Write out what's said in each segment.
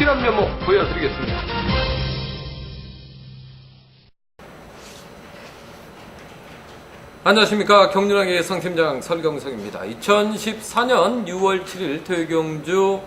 확실한 면모 보여드리겠습니다. 안녕하십니까 경륜왕의 성팀장 설경석입니다. 2014년 6월 7일 토요경주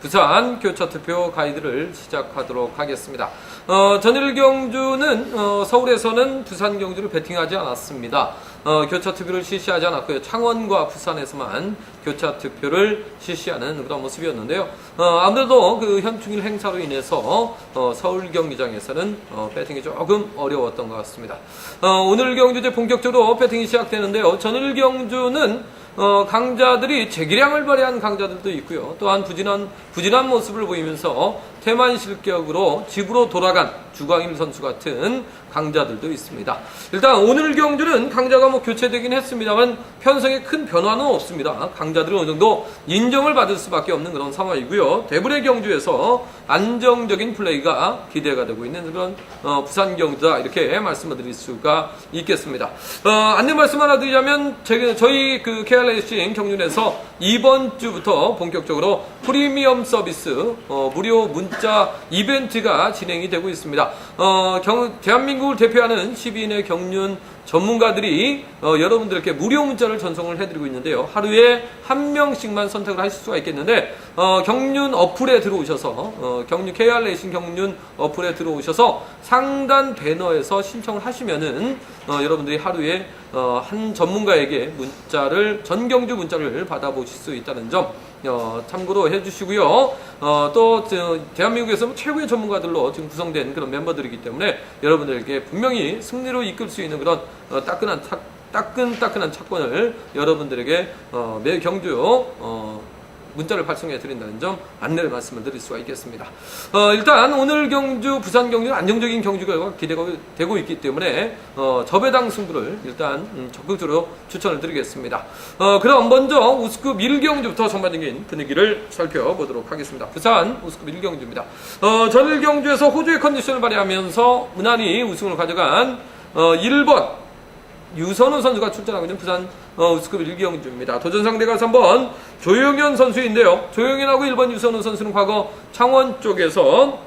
부산 교차 투표 가이드를 시작하도록 하겠습니다. 어, 전일 경주는 어, 서울에서는 부산 경주를 배팅하지 않았습니다. 어, 교차 투표를 실시하지 않았고요. 창원과 부산에서만 교차 투표를 실시하는 그런 모습이었는데요. 어, 아무래도 그 현충일 행사로 인해서 어, 서울 경기장에서는 어, 배팅이 조금 어려웠던 것 같습니다. 어, 오늘 경주 이제 본격적으로 배팅이 시작되는데요. 전일 경주는 어, 강자들이 재기량을 발휘한 강자들도 있고요. 또한 부진한 부진한 모습을 보이면서 태만 실격으로 집으로 돌아간 주광임 선수 같은 강자들도 있습니다. 일단 오늘 경주는 강자가 뭐 교체되긴 했습니다만 편성에 큰 변화는 없습니다. 강자 들은 어느 정도 인정을 받을 수밖에 없는 그런 상황이고요. 대불의 경주에서 안정적인 플레이가 기대가 되고 있는 그런 어, 부산 경주다 이렇게 말씀을 드릴 수가 있겠습니다. 어, 안내 말씀 하나 드리자면 제- 저희 그 KR레이싱 경륜에서 이번 주부터 본격적으로 프리미엄 서비스 어, 무료 문자 이벤트가 진행이 되고 있습니다. 어, 경- 대한민국을 대표하는 12인의 경륜 전문가들이 어, 여러분들께 무료 문자를 전송을 해드리고 있는데요. 하루에 한 명씩만 선택을 하실 수가 있겠는데 어, 경륜 어플에 들어오셔서 어, 경륜 KR 레이싱 경륜 어플에 들어오셔서 상단 배너에서 신청을 하시면은 어, 여러분들이 하루에 어, 한 전문가에게 문자를 전경주 문자를 받아보실 수 있다는 점 어, 참고로 해주시고요. 어, 또 저, 대한민국에서 최고의 전문가들로 지금 구성된 그런 멤버들이기 때문에 여러분들에게 분명히 승리로 이끌 수 있는 그런 어, 따끈한 탁, 따끈따끈한 차권을 여러분들에게 어, 매 경주 어, 문자를 발송해 드린다는 점 안내를 말씀을 드릴 수가 있겠습니다. 어, 일단 오늘 경주, 부산 경주는 안정적인 경주 결과가 기대가 되고 있기 때문에 어, 저배당 승부를 일단 음, 적극적으로 추천을 드리겠습니다. 어, 그럼 먼저 우스급 1경주부터 전반적인 분위기를 살펴보도록 하겠습니다. 부산 우스급 1경주입니다. 어, 전일 경주에서 호주의 컨디션을 발휘하면서 무난히 우승을 가져간 어, 1번 유선우 선수가 출전하고 있는 부산 어, 우스급 1경주입니다. 도전 상대가 3번 조용현 선수인데요. 조용현하고 1번 유선우 선수는 과거 창원 쪽에서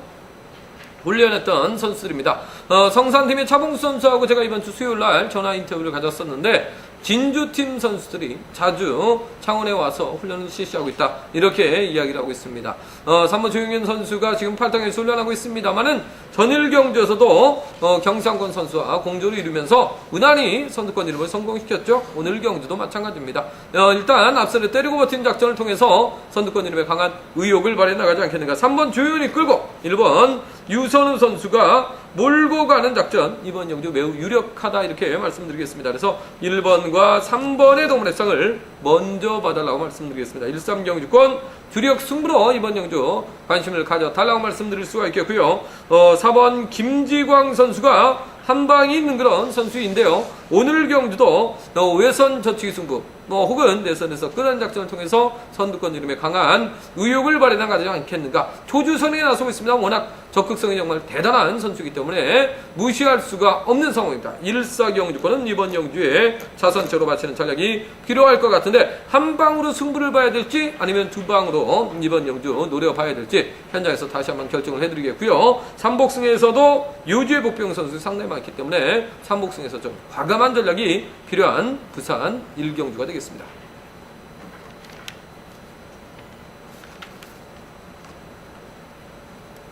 훈련했던 선수들입니다. 어, 성산팀의 차봉수 선수하고 제가 이번 주 수요일 날 전화 인터뷰를 가졌었는데 진주팀 선수들이 자주 창원에 와서 훈련을 실시하고 있다. 이렇게 이야기를 하고 있습니다. 어, 3번 조용현 선수가 지금 팔당에서 훈련하고 있습니다만은 전일 경주에서도 어, 경상권 선수와 공조를 이루면서 무난히 선두권 이름을 성공시켰죠. 오늘 경주도 마찬가지입니다. 어, 일단 앞선에 때리고 버틴 작전을 통해서 선두권 이름에 강한 의욕을 발휘해 나가지 않겠는가. 3번 조용히 끌고 1번 유선우 선수가 몰고 가는 작전 이번 경주 매우 유력하다 이렇게 말씀드리겠습니다. 그래서 1번과 3번의 동물의상을 먼저 봐달라고 말씀드리겠습니다. 13 경주권 주력 승부로 이번 경주 관심을 가져달라고 말씀드릴 수가 있겠고요. 어, 4번 김지광 선수가 한 방이 있는 그런 선수인데요. 오늘 경주도 어, 외선 저치기 승부 뭐 혹은 내선에서 끄는 작전을 통해서 선두권 이름에 강한 의욕을 발휘해 나가지 않겠는가. 조주선에 나서고 있습니다. 워낙 적극성이 정말 대단한 선수이기 때문에 무시할 수가 없는 상황입니다. 1사 경주권은 이번 경주에 자선체로 바치는 전략이 필요할 것 같은데 한 방으로 승부를 봐야 될지 아니면 두 방으로 이번 경주 노려봐야 될지 현장에서 다시 한번 결정을 해드리겠고요. 삼복승에서도 유지의 복병 선수 상당히 많기 때문에 삼복승에서 좀 과감한 전략이 필요한 부산 1경주가 되겠습니다.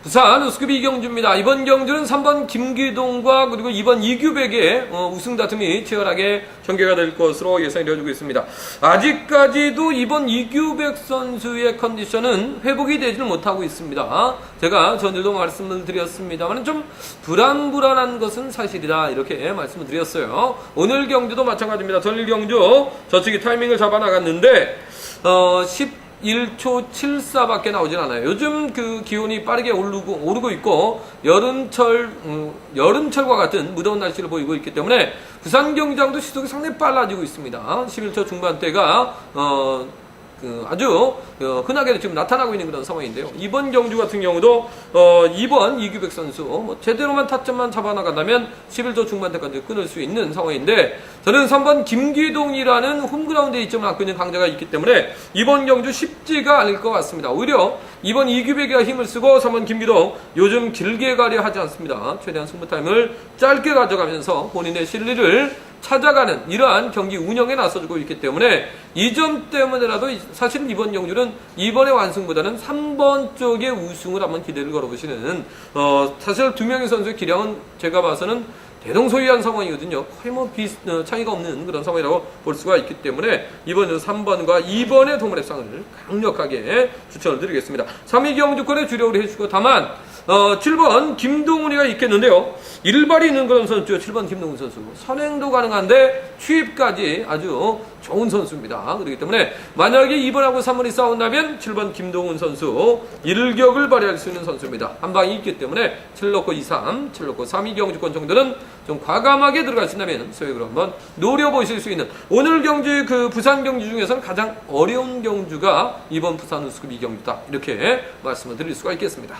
부산 우스급 이경주입니다. 이번 경주는 3번 김기동과 그리고 2번 이규백의 어, 우승 다툼이 치열하게 전개가 될 것으로 예상이 되어지고 있습니다. 아직까지도 이번 이규백 선수의 컨디션은 회복이 되지는 못하고 있습니다. 제가 전일도 말씀을 드렸습니다만 좀 불안불안한 것은 사실이다 이렇게 말씀을 드렸어요. 오늘 경주도 마찬가지입니다. 전일 경주 저쪽이 타이밍을 잡아 나갔는데 어, 11초 74밖에 나오진 않아요. 요즘 그 기온이 빠르게 오르고, 오르고 있고, 여름철, 음, 여름철과 같은 무더운 날씨를 보이고 있기 때문에, 부산 경기장도 시속이 상당히 빨라지고 있습니다. 11초 중반대가, 어, 그 아주 어, 흔하게 지금 나타나고 있는 그런 상황인데요. 이번 경주 같은 경우도 어, 2번 이규백 선수 뭐 제대로만 타점만 잡아나간다면 11조 중반대까지 끊을 수 있는 상황인데 저는 3번 김기동이라는 홈그라운드에 이점을 갖고 있는 강자가 있기 때문에 이번 경주 쉽지가 않을 것 같습니다. 오히려 이번 이규백이가 힘을 쓰고 3번 김기동 요즘 길게 가려 하지 않습니다. 최대한 승부 타임을 짧게 가져가면서 본인의 실리를 찾아가는 이러한 경기 운영에 나서주고 있기 때문에 이 점 때문에라도 사실 이번 경주는 이번의 완승보다는 3번 쪽의 우승을 한번 기대를 걸어보시는 어, 사실 두 명의 선수의 기량은 제가 봐서는 대동소이한 상황이거든요. 거의 뭐 비, 어, 차이가 없는 그런 상황이라고 볼 수가 있기 때문에 이번 3번과 2번의 동물의상을 강력하게 추천을 드리겠습니다. 3위 경주권에 주력을 해주고 다만 어, 7번 김동훈이가 있겠는데요. 일발이 있는 그런 선수죠. 7번 김동훈 선수. 선행도 가능한데 취입까지 아주 좋은 선수입니다. 그렇기 때문에 만약에 2번하고 3번이 싸운다면 7번 김동훈 선수 일격을 발휘할 수 있는 선수입니다. 한 방이 있기 때문에 7놓고 2, 3, 7놓고 3위 경주권 정도는 좀 과감하게 들어가신다면 소액으로 한번 노려보실 수 있는 오늘 경주 그 부산 경주 중에서는 가장 어려운 경주가 이번 부산 우스급 2경주다. 이렇게 말씀을 드릴 수가 있겠습니다.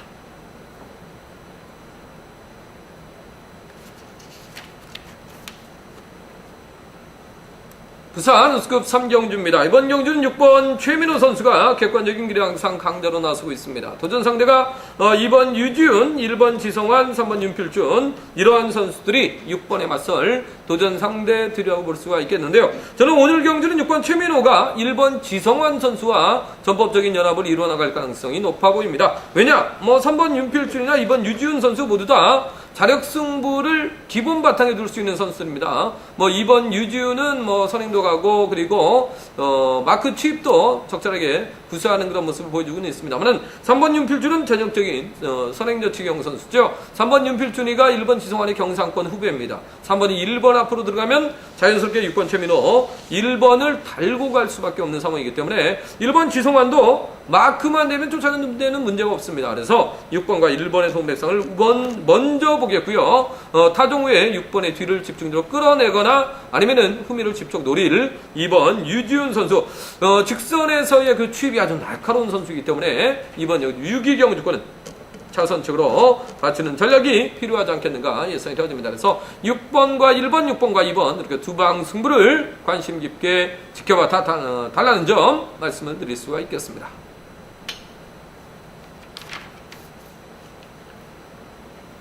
부산 우스급 3경주입니다. 이번 경주는 6번 최민호 선수가 객관적인 기량상 강자로 나서고 있습니다. 도전 상대가 어, 2번 유지훈, 1번 지성환, 3번 윤필준 이러한 선수들이 6번에 맞설 도전 상대 들여볼 수가 있겠는데요. 저는 오늘 경주는 6번 최민호가 1번 지성환 선수와 전법적인 연합을 이루어나갈 가능성이 높아 보입니다. 왜냐? 뭐 3번 윤필준이나 2번 유지훈 선수 모두 다 자력 승부를 기본 바탕에 둘 수 있는 선수입니다. 뭐 이번 유지우는 뭐 선행도 가고 그리고 어 마크 취입도 적절하게 구사하는 그런 모습을 보여주고 있습니다만은 3번 윤필준은 전형적인 어 선행저치경 선수죠. 3번 윤필준이가 1번 지성환의 경상권 후배입니다. 3번이 1번 앞으로 들어가면 자연스럽게 6번 최민호 1번을 달고 갈 수밖에 없는 상황이기 때문에 1번 지성환도 마크만 되면 쫓아내는 데는 문제가 없습니다. 그래서 6번과 1번의 동백상을 먼, 먼저 보겠고요. 어, 타종 후에 6번의 뒤를 집중적으로 끌어내거나 아니면은 후미를 직접 노릴 2번 유지훈 선수 어, 직선에서의 그 취입이 아주 날카로운 선수이기 때문에 이번 유기경 주권은 차선책으로 받치는 전략이 필요하지 않겠는가 예상이 되어집니다. 그래서 6번과 1번, 6번과 2번 이렇게 두 방 승부를 관심 깊게 지켜봐 어, 달라는 점 말씀을 드릴 수가 있겠습니다.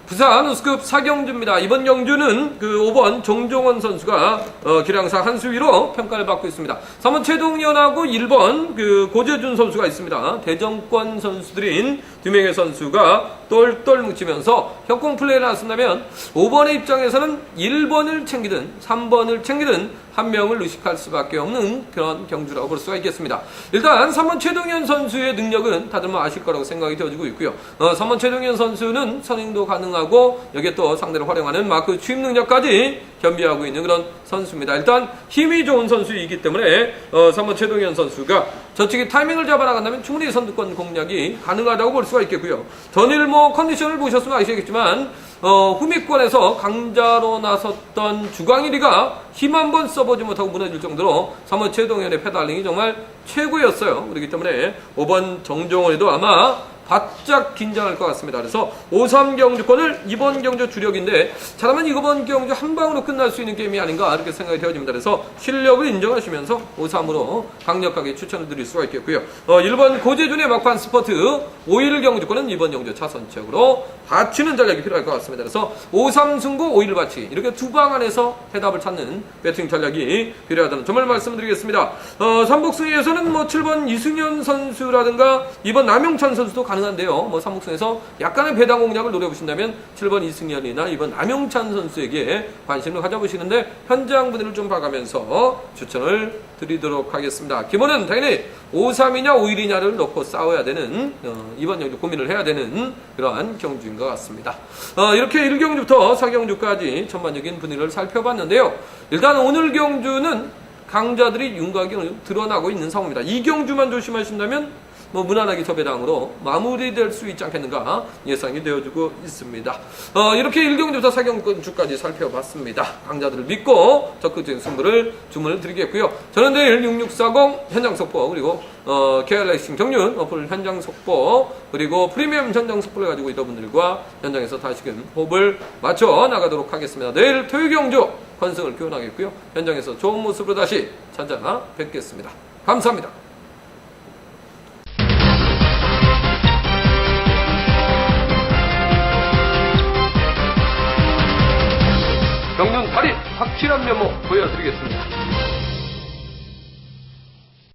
부산 우스급 4경주입니다. 이번 경주는 그 5번 정종원 선수가 어, 기량상 한 수위로 평가를 받고 있습니다. 3번 최동현하고 1번 그 고재준 선수가 있습니다. 대정권 선수들인 두 명의 선수가 똘똘 뭉치면서 협공 플레이를 나선다면 5번의 입장에서는 1번을 챙기든 3번을 챙기든 한 명을 의식할 수밖에 없는 그런 경주라고 볼 수가 있겠습니다. 일단 3번 최동현 선수의 능력은 다들 뭐 아실 거라고 생각이 되어지고 있고요. 어, 3번 최동현 선수는 선행도 가능 하고 여기에 또 상대를 활용하는 마크 취입 능력까지 겸비하고 있는 그런 선수입니다. 일단 힘이 좋은 선수이기 때문에 어, 3번 최동현 선수가 저쪽에 타이밍을 잡아나간다면 충분히 선두권 공략이 가능하다고 볼 수가 있겠고요. 전일 뭐 컨디션을 보셨으면 아시겠지만 어, 후미권에서 강자로 나섰던 주광일이가 힘 한 번 써보지 못하고 무너질 정도로 3번 최동현의 페달링이 정말 최고였어요. 그렇기 때문에 5번 정종원에도 아마 바짝 긴장할 것 같습니다. 그래서 5-3 경주권을 이번 경주 주력인데 잘하면 이번 경주 한 방으로 끝날 수 있는 게임이 아닌가 이렇게 생각이 되어집니다. 그래서 실력을 인정하시면서 5-3으로 강력하게 추천을 드릴 수가 있겠고요. 어, 1번 고재준의 막판 스퍼트 5일 경주권은 이번 경주 차선책으로 받치는 전략이 필요할 것 같습니다. 그래서 5-3 승부 5일 받치 이렇게 두 방 안에서 해답을 찾는 배팅 전략이 필요하다는 점을 말씀드리겠습니다. 어, 삼복승에서는 뭐 7번 이승현 선수라든가 2번 남용찬 선수도 가능 한데요. 뭐 삼복승에서 약간의 배당 공략을 노려보신다면 7번 이승현이나 2번 남용찬 선수에게 관심을 가져보시는데 현장 분위기를 좀 봐가면서 추천을 드리도록 하겠습니다. 기본은 당연히 5-3이냐 5-1이냐를 놓고 싸워야 되는 어, 이번 경주 고민을 해야 되는 그러한 경주인 것 같습니다. 어, 이렇게 1경주부터 4경주까지 전반적인 분위기를 살펴봤는데요. 일단 오늘 경주는 강자들이 윤곽이 드러나고 있는 상황입니다. 이 경주만 조심하신다면 뭐 무난하게 저 배당으로 마무리될 수 있지 않겠는가 예상이 되어주고 있습니다. 어, 이렇게 1경주부터 4경주까지 살펴봤습니다. 강자들을 믿고 적극적인 승부를 주문을 드리겠고요. 저는 내일 6640 현장 속보 그리고 어, KR레이싱 경륜 어플 현장 속보 그리고 프리미엄 현장 속보를 가지고 있던 분들과 현장에서 다시금 호흡을 맞춰 나가도록 하겠습니다. 내일 토요 경주 환승을 기원하겠고요. 현장에서 좋은 모습으로 다시 찾아뵙겠습니다. 감사합니다. 달인 확실한 면모 보여드리겠습니다.